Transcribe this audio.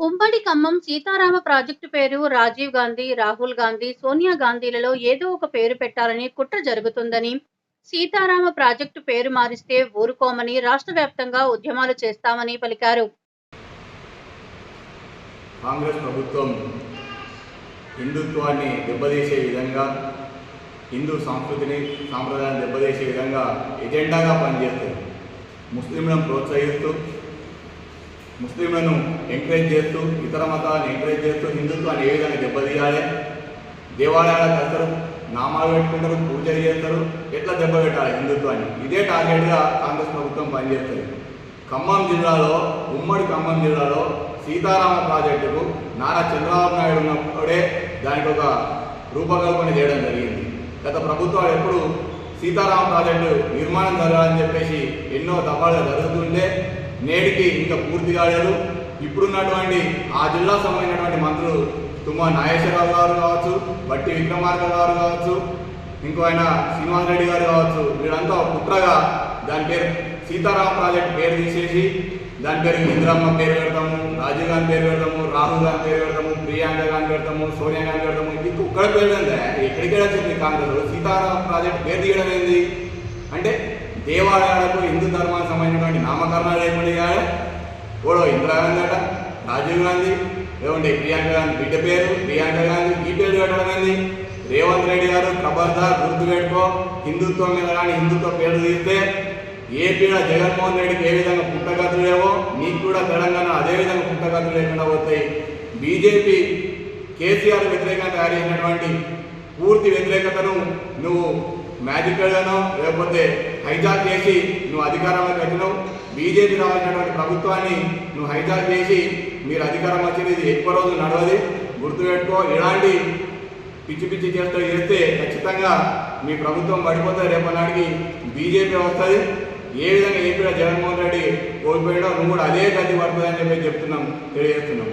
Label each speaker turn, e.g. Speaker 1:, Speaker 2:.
Speaker 1: ఉమ్మడి ఖమ్మం సీతారామ ప్రాజెక్టు పేరు రాజీవ్ గాంధీ రాహుల్ గాంధీ సోనియా గాంధీలలో ఏదో ఒక పేరు పెట్టాలని కుట్ర జరుగుతుందని సీతారామ ప్రాజెక్టు పేరు మారిస్తే ఊరుకోమని రాష్ట్ర వ్యాప్తంగా ఉద్యమాలు చేస్తామని పలికారు.
Speaker 2: కాంగ్రెస్ ప్రభుత్వం హిందుత్వాన్ని దెబ్బతీసే విధంగా హిందూ సంస్కృతిని సాంప్రదాయాన్ని దెబ్బతీసే విధంగా ఎజెండాగా పనిచేస్తుంది ముస్లింలను ప్రోత్సహిస్తూ ముస్లింలను ఎంకరేజ్ చేస్తూ ఇతర మతాలను ఎంకరేజ్ చేస్తూ హిందుత్వాన్ని ఏ విధంగా దెబ్బతీయాలి? దేవాలయాలకు వెళ్తారు నామాలు పెట్టుకుంటారు పూజలు చేస్తారు. ఎట్లా దెబ్బ పెట్టాలి హిందుత్వాన్ని? ఇదే టార్గెట్గా కాంగ్రెస్ ప్రభుత్వం పనిచేస్తుంది. ఖమ్మం జిల్లాలో ఉమ్మడి ఖమ్మం జిల్లాలో సీతారామ ప్రాజెక్టుకు నారా చంద్రబాబు నాయుడు ఉన్నప్పుడే దానికి ఒక రూపకల్పన చేయడం జరిగింది. గత ప్రభుత్వాలు ఎప్పుడు సీతారామ ప్రాజెక్టు నిర్మాణం జరగాలని చెప్పేసి ఎన్నో దఫాలుగా జరుగుతుంటే నేటికి ఇంకా పూర్తి కాలేదు. ఇప్పుడున్నటువంటి ఆ జిల్లా సంబంధించినటువంటి మంత్రులు తుమ్మా నాగేశ్వరరావు గారు కావచ్చు బట్టి విక్రమార్క గారు కావచ్చు ఇంకో ఆయన శ్రీనివాస్ రెడ్డి గారు కావచ్చు వీళ్ళంతా కుట్రగా దాని పేరు సీతారామ ప్రాజెక్ట్ పేరు తీసేసి దాని పేరు ఇందిరమ్మ పేరు పెడతాము రాజీవ్ గాంధీ పేరు పెడతాము రాహుల్ గాంధీ పేరు పెడతాము ప్రియాంక గాంధీ పెడతాము సోనియా గాంధీ పెడతాము. ఇది ఒక్కడ పేరు ఎక్కడికి వచ్చింది కాంగ్రెస్? సీతారామ ప్రాజెక్ట్ పేరు తీయడం ఏంది? అంటే దేవాలయం ఓడో ఇందిరాగాంధీ అట రాజీవ్ గాంధీ ఏమంటే ప్రియాంక గాంధీ బిడ్డ పేరు ప్రియాంక గాంధీ ఈ పేరు పెట్టడం గాంధీ రేవంత్ రెడ్డి గారు ఖబర్దార్ గుర్తుపెట్టుకో హిందుత్వం మీద కానీ హిందుత్వ పేరు తీస్తే ఏపీలో జగన్మోహన్ రెడ్డికి ఏ విధంగా పుట్టగతులు లేవో నీకు కూడా తెలంగాణ అదే విధంగా పుట్టగతులు లేకుండా పోతాయి. బీజేపీ కేసీఆర్ వ్యతిరేకంగా తయారు చేసినటువంటి పూర్తి వ్యతిరేకతను నువ్వు మ్యాజికల్గానో లేకపోతే హైజాక్ చేసి నువ్వు అధికారంలోకి వచ్చినావు. బీజేపీ రావాలనేటువంటి ప్రభుత్వాన్ని నువ్వు హైజాక్ చేసి మీరు అధికారం వచ్చింది ఇది ఎక్కువ రోజులు నడవది గుర్తుపెట్టుకో. ఇలాంటి పిచ్చి పిచ్చి చేస్తూ చేస్తే ఖచ్చితంగా మీ ప్రభుత్వం పడిపోతే రేపటి బీజేపీ వస్తుంది. ఏ విధంగా ఏపీలో జగన్మోహన్ రెడ్డి కోల్పోయాడో నువ్వు కూడా అదే గతి పడుతుందని చెప్పి చెప్తున్నాం తెలియజేస్తున్నాం.